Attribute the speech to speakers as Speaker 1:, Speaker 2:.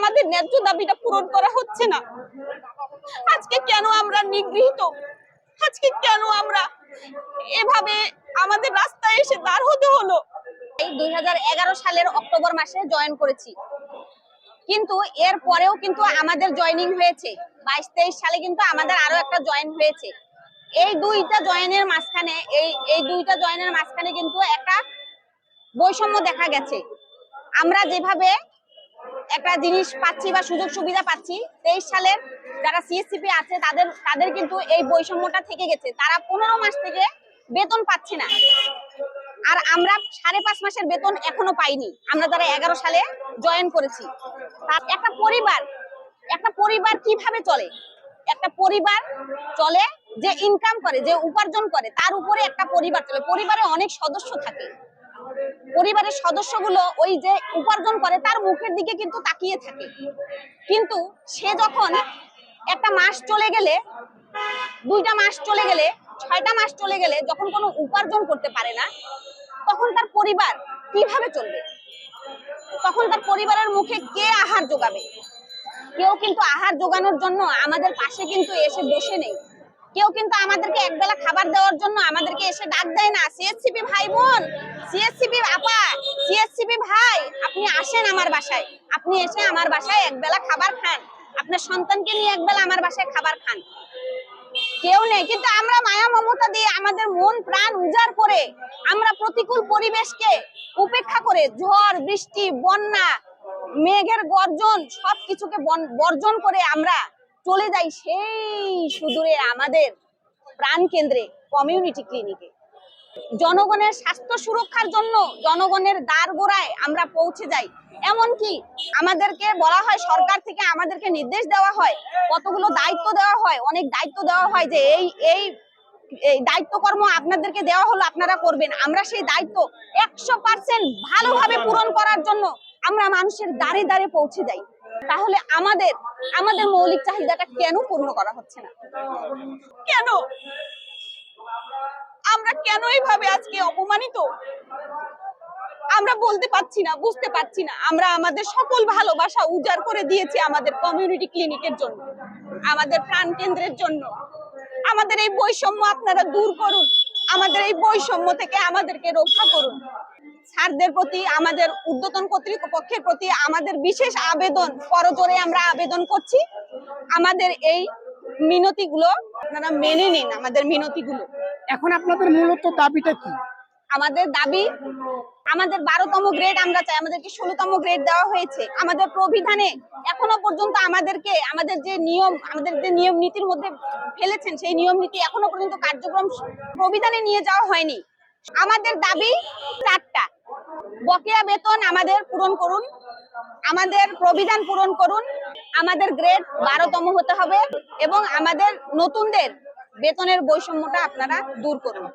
Speaker 1: আমাদের ন্যায্য দাবিটা পূরণ করা হচ্ছে না। আজকে কেন আমরা নিগৃহীত? আজকে কেন আমরা এভাবে আমাদের রাস্তায় এসে দাঁড় হতে হলো?
Speaker 2: এই দুই সালের অক্টোবর মাসে জয়েন করেছি। কিন্তু এর পরেও কিন্তু আমাদের জয়েনিং হয়েছে। বাইশ তেইশ সালে কিন্তু আমাদের আরও একটা জয়েন হয়েছে। এই দুইটা জয়েনের মাঝখানে, এই এই দুইটা জয়েনের মাঝখানে কিন্তু একটা বৈষম্য দেখা গেছে। আমরা যেভাবে একটা জিনিস পাচ্ছি বা সুযোগ সুবিধা পাচ্ছি, তেইশ সালের যারা সিএসসিপি আছে, তাদের তাদের কিন্তু এই বৈষম্যটা থেকে গেছে। তারা পনেরো মাস থেকে বেতন পাচ্ছে না। আর আমরা সাড়ে পাঁচ মাসের বেতন এখনও পাইনি। আমরা যারা এগারো সালে জয়েন করেছি, তার একটা পরিবার একটা পরিবার কীভাবে চলে? একটা পরিবার চলে যে ইনকাম করে, যে উপার্জন করে, তার উপরে একটা পরিবার চলে। পরিবারে অনেক সদস্য থাকে। পরিবারের সদস্যগুলো ওই যে উপার্জন করে, তার মুখের দিকে কিন্তু তাকিয়ে থাকে। কিন্তু সে যখন একটা মাস চলে গেলে, দুইটা মাস চলে গেলে, ছয়টা মাস চলে গেলে যখন কোনো উপার্জন করতে পারে না, তখন তার পরিবার কীভাবে চলবে? তখন তার পরিবারের মুখে কে আহার যোগাবে? কেউ কিন্তু আহার যোগানোর জন্য আমাদের পাশে কিন্তু এসে বসে নেই। কেউ কিন্তু আমাদেরকে একবেলা খাবার দেওয়ার জন্য আমাদেরকে এসে ডাক দেয় না। সিএসসিপি ভাই বোন সিএসসিপি আপা সিএসসিপি ভাই, আপনি আসেন আমার বাসায়। আপনি এসে আমার বাসায় একবেলা খাবার খান। আপনার সন্তানকে নিয়ে একবেলা আমার বাসায় খাবার খান। কেউ নেই। কিন্তু আমরা মায়া মমতা দিয়ে আমাদের মন প্রাণ উজাড় করে আমরা প্রতিকূল পরিবেশকে উপেক্ষা করে ঝড়, বৃষ্টি, বন্যা, মেঘের গর্জন সবকিছুকে বর্জন করে আমরা চলে যাই সেই সুদূরে আমাদের প্রাণ কেন্দ্রে কমিউনিটি ক্লিনিকে জনগণের স্বাস্থ্য সুরক্ষার জন্য জনগণের দ্বার গোড়ায় আমরা পৌঁছে যাই। এমনকি আমাদেরকে বলা হয়, সরকার থেকে আমাদেরকে নির্দেশ দেওয়া হয়, কতগুলো দায়িত্ব দেওয়া হয়, অনেক দায়িত্ব দেওয়া হয় যে এই এই এই দায়িত্ব কর্ম আপনাদেরকে দেওয়া হলো, আপনারা করবেন। আমরা সেই দায়িত্ব একশো পার্সেন্ট ভালোভাবে পূরণ করার জন্য আমরা মানুষের দাঁড়ে দাঁড়ে পৌঁছে যাই। তাহলে আমাদের আমাদের মৌলিক চাহিদাটা কেন পূর্ণ করা হচ্ছে না?
Speaker 1: কেন? আমরা কেন এইভাবে আজকে অপমানিত? আমরা বলতে পারছি না, বুঝতে পারছি না। আমরা আমাদের সকল ভালোবাসা উজাড় করে দিয়েছি আমাদের কমিউনিটি ক্লিনিকের জন্য, আমাদের প্রাণ কেন্দ্রের জন্য। আমাদের এই বৈষম্য আপনারা দূর করুন। আমাদের এই বৈষম্য থেকে আমাদেরকে রক্ষা করুন। স্যারদের প্রতি আমাদের ঊর্ধ্বতন কর্তৃপক্ষের প্রতি আমাদের বিশেষ আবেদন করজোরে আমরা আবেদন করছি। আমাদের এই মিনতিগুলো আপনারা মেনে নিন আমাদের মিনতিগুলো।
Speaker 3: এখন আপনাদের মূলত দাবিটা কি?
Speaker 2: আমাদের দাবি আমাদের বারোতম গ্রেড আমরা চাই আমাদেরকে ষোলোতম গ্রেড দেওয়া হয়েছে। আমাদের প্রবিধানে এখনও পর্যন্ত আমাদেরকে আমাদের যে নিয়ম আমাদের যে নিয়ম নীতির মধ্যে ফেলেছেন সেই নিয়ম নীতি এখনও পর্যন্ত কার্যক্রম প্রবিধানে নিয়ে যাওয়া হয়নি। আমাদের দাবি চারটা। বকেয়া বেতন আমাদের পূরণ করুন। আমাদের প্রবিধান পূরণ করুন। আমাদের গ্রেড বারোতম হতে হবে এবং আমাদের নতুনদের বেতনের বৈষম্যটা আপনারা দূর করুন।